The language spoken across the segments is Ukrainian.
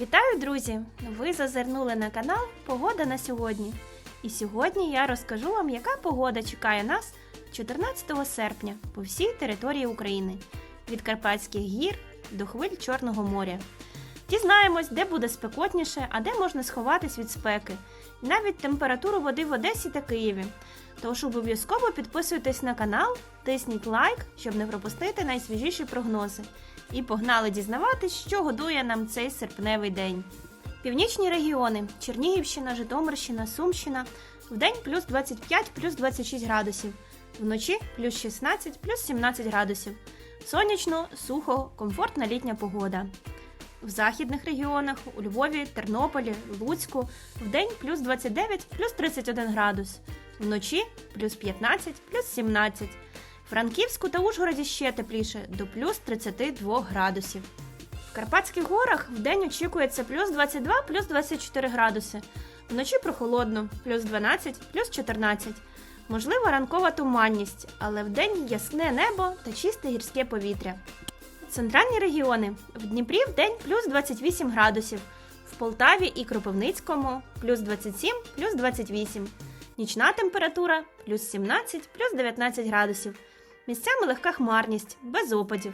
Вітаю, друзі! Ви зазирнули на канал Погода на сьогодні. І сьогодні я розкажу вам, яка погода чекає нас 14 серпня по всій території України від Карпатських гір до хвиль Чорного моря. Дізнаємось, де буде спекотніше, а де можна сховатись від спеки, і навіть температуру води в Одесі та Києві. Тож обов'язково підписуйтесь на канал, тисніть лайк, щоб не пропустити найсвіжіші прогнози. І погнали дізнаватись, що годує нам цей серпневий день. Північні регіони Чернігівщина, Житомирщина, Сумщина вдень плюс 25 плюс 26 градусів, вночі плюс 16 плюс 17 градусів. Сонячно, сухо, комфортна літня погода. В західних регіонах у Львові, Тернополі, Луцьку вдень плюс 29 плюс 31 градус, вночі плюс 15 плюс 17. Франківську та Ужгороді ще тепліше до плюс 32 градусів. В Карпатських горах вдень очікується плюс 22 плюс 24 градуси, вночі прохолодно плюс 12 плюс 14. Можлива ранкова туманність, але вдень ясне небо та чисте гірське повітря. Центральні регіони в Дніпрі вдень плюс 28 градусів, в Полтаві і Кропивницькому плюс 27 плюс 28. Нічна температура плюс 17 плюс 19 градусів. Місцями легка хмарність, без опадів.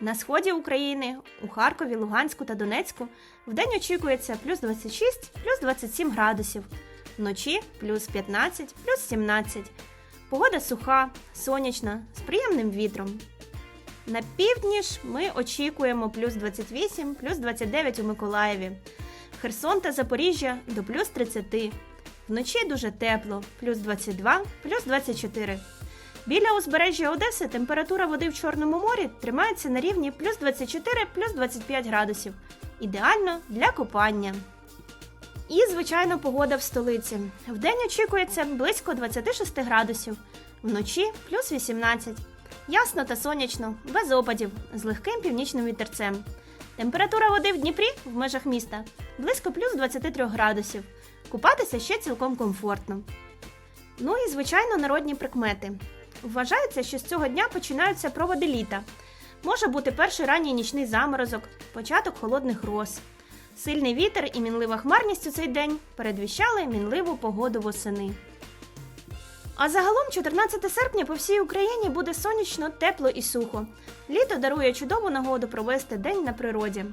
На сході України, у Харкові, Луганську та Донецьку вдень очікується плюс 26 плюс 27 градусів, вночі плюс 15 плюс 17. Погода суха, сонячна, з приємним вітром. На півдні ж ми очікуємо плюс 28 плюс 29 у Миколаєві. Херсон та Запоріжжя до плюс 30. Вночі дуже тепло, плюс 22, плюс 24. Біля узбережжя Одеси температура води в Чорному морі тримається на рівні плюс 24 плюс 25 градусів. Ідеально для купання. І, звичайно, погода в столиці. Вдень очікується близько 26 градусів, вночі плюс 18. Ясно та сонячно, без опадів, з легким північним вітерцем. Температура води в Дніпрі в межах міста близько плюс 23 градусів. Купатися ще цілком комфортно. Ну і, звичайно, народні прикмети. Вважається, що з цього дня починаються проводи літа. Може бути перший ранній нічний заморозок, початок холодних роз. Сильний вітер і мінлива хмарність у цей день передвіщали мінливу погоду восени. А загалом 14 серпня по всій Україні буде сонячно, тепло і сухо. Літо дарує чудову нагоду провести день на природі.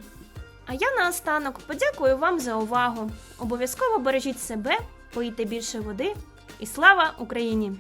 А я наостанок подякую вам за увагу. Обов'язково бережіть себе, поїте більше води і слава Україні!